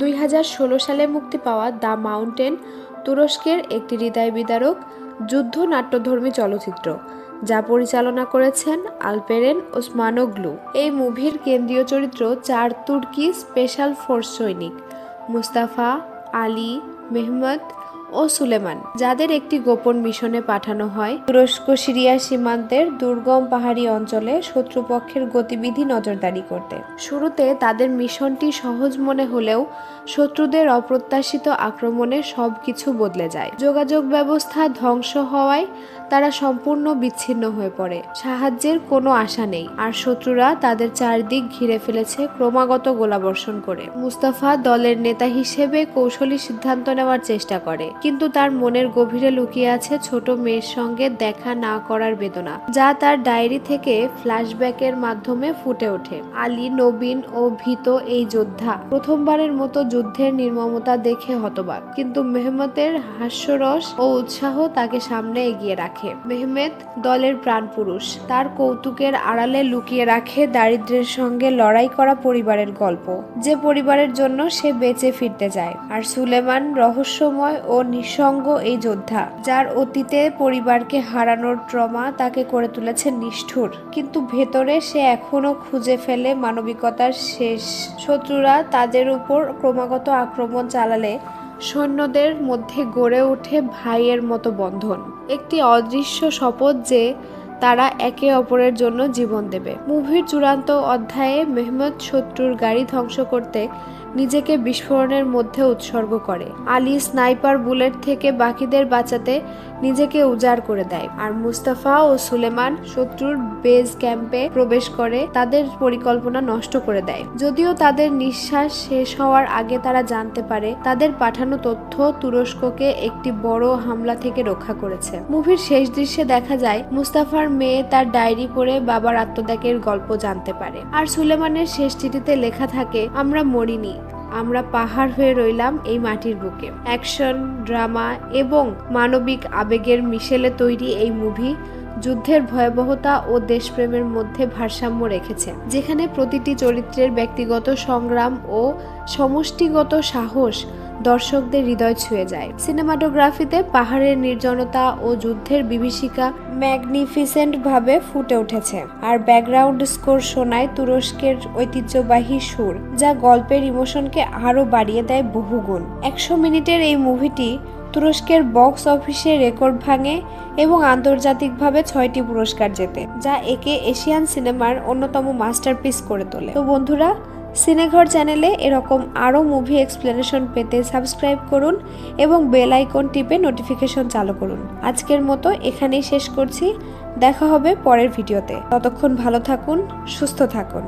দুই হাজার ষোলো সালে মুক্তি পাওয়া দ্য মাউন্টেন তুরস্কের একটি হৃদয় বিদারক যুদ্ধ নাট্যধর্মী চলচ্চিত্র, যা পরিচালনা করেছেন আলপেরেন ওসমানোগ্লু। এই মুভির কেন্দ্রীয় চরিত্র চার তুর্কি স্পেশাল ফোর্স সৈনিক, মুস্তাফা আলী মেহমদ ও সুলেমান, যাদের একটি গোপন মিশনে পাঠানো হয়। তুরস্ক, সিরিয়া সীমান্তের দুর্গম পাহাড়ি অঞ্চলে শত্রুপক্ষের গতিবিধি নজরদারি করতে। শুরুতে তাদের মিশনটি সহজ মনে হলেও শত্রুদের অপ্রত্যাশিত আক্রমণে সবকিছু বদলে যায়। যোগাযোগ ব্যবস্থা ধ্বংস হওয়ায় তারা সম্পূর্ণ বিচ্ছিন্ন হয়ে পড়ে। সাহায্যের কোনো আশা নেই। আর শত্রুরা তাদের চারদিক ঘিরে ফেলেছে ক্রমাগত গোলাবর্ষণ করে। মুস্তাফা দলের নেতা হিসেবে কৌশলী সিদ্ধান্ত নেওয়ার চেষ্টা করে। কিন্তু তার মনের গভীরে লুকিয়ে আছে ছোট মেয়ের সঙ্গে দেখা না করার বেদনা, যা তার ডায়েরি থেকে ফ্ল্যাশব্যাকের মাধ্যমে ফুটে ওঠে। আলী, নবীন ও ভীত এই যোদ্ধা প্রথমবারের মতো যুদ্ধের নির্মমতা দেখে হতবাক, কিন্তু মেহমতের হাস্যরস ও উৎসাহ তাকে সামনে এগিয়ে রাখে। মেহমেদ দলের প্রাণপুরুষ, তার কৌতুকের আড়ালে লুকিয়ে রাখে দারিদ্র্যের সঙ্গে লড়াই করা পরিবারের গল্প। যে পরিবারের জন্য সে বেঁচে ফিরতে যায়। আর সুলেমান রহস্যময় ও নিঃসঙ্গ এই যোদ্ধা, যার অতীতে পরিবারকে হারানোর ট্রমা তাকে করে তুলেছে নিষ্ঠুর। কিন্তু ভেতরে সে এখনও খুঁজে ফেলে মানবিকতার শেষ। শত্রুরা তাদের উপর ক্রমাগত আক্রমণ চালালে সৈন্যদের মধ্যে গড়ে ওঠে ভাইয়ের মতো বন্ধন। একটি অদৃশ্য শপথ যে তারা একে অপরের জন্য জীবন দেবে। মুভির চূড়ান্ত অধ্যায়ে মেহমদ শত্রুর গাড়ি ধ্বংস করতে নিজেকে বিস্ফোরণের মধ্যে উৎসর্গ করে। আলী স্নাইপার বুলেট থেকে বাকিদের বাঁচাতে নিজেকে উজাড় করে দেয়। আর মুস্তাফা ও সুলেমান শত্রুর বেজ ক্যাম্পে প্রবেশ করে তাদের পরিকল্পনা নষ্ট করে দেয়। যদিও তাদের নিঃশ্বাস শেষ হওয়ার আগে তারা জানতে পারে, তাদের পাঠানো তথ্য তুরস্ককে একটি বড় হামলা থেকে রক্ষা করেছে। মুভির শেষ দৃশ্যে দেখা যায়, মুস্তাফার মেয়ে তার ডায়েরি পড়ে বাবার আত্মত্যাগের গল্প জানতে পারে। আর সুলেমানের শেষ চিঠিতে লেখা থাকে, আমরা মরিনি, আমরা পাহাড় হয়ে রইলাম এই মাটির বুকে। অ্যাকশন, ড্রামা এবং মানবিক আবেগের মিশেলে তৈরি এই মুভি যুদ্ধের ভয়াবহতা ও দেশপ্রেমের মধ্যে ভারসাম্য রেখেছে, যেখানে প্রতিটি চরিত্রের ব্যক্তিগত সংগ্রাম ও সমষ্টিগত সাহস দর্শকদের হৃদয় ছুঁয়ে যায়। সিনেমাটোগ্রাফিতে পাহাড়ের নির্জনতা ও যুদ্ধের বিভীষিকা ম্যাগনিফিসেন্ট ভাবে ফুটে উঠেছে। আর ব্যাকগ্রাউন্ড স্কোর শোনায় তুরস্কের ঐতিহ্যবাহী সুর, যা গল্পের ইমোশনকে আরও বাড়িয়ে দেয় বহুগুণ। একশো মিনিটের এই মুভিটি তুরস্কের বক্স অফিসে রেকর্ড ভাঙে এবং আন্তর্জাতিকভাবে ছয়টি পুরস্কার জেতে, যা একে এশিয়ান সিনেমার অন্যতম মাস্টারপিস করে তোলে। তো বন্ধুরা সিনেঘর চ্যানেলে এরকম আরও মুভি এক্সপ্লেনেশন পেতে সাবস্ক্রাইব করুন এবং বেল আইকন টিপে নোটিফিকেশন চালু করুন। আজকের মতো এখানেই শেষ করছি। দেখা হবে পরের ভিডিওতে ততক্ষণ ভালো থাকুন, সুস্থ থাকুন।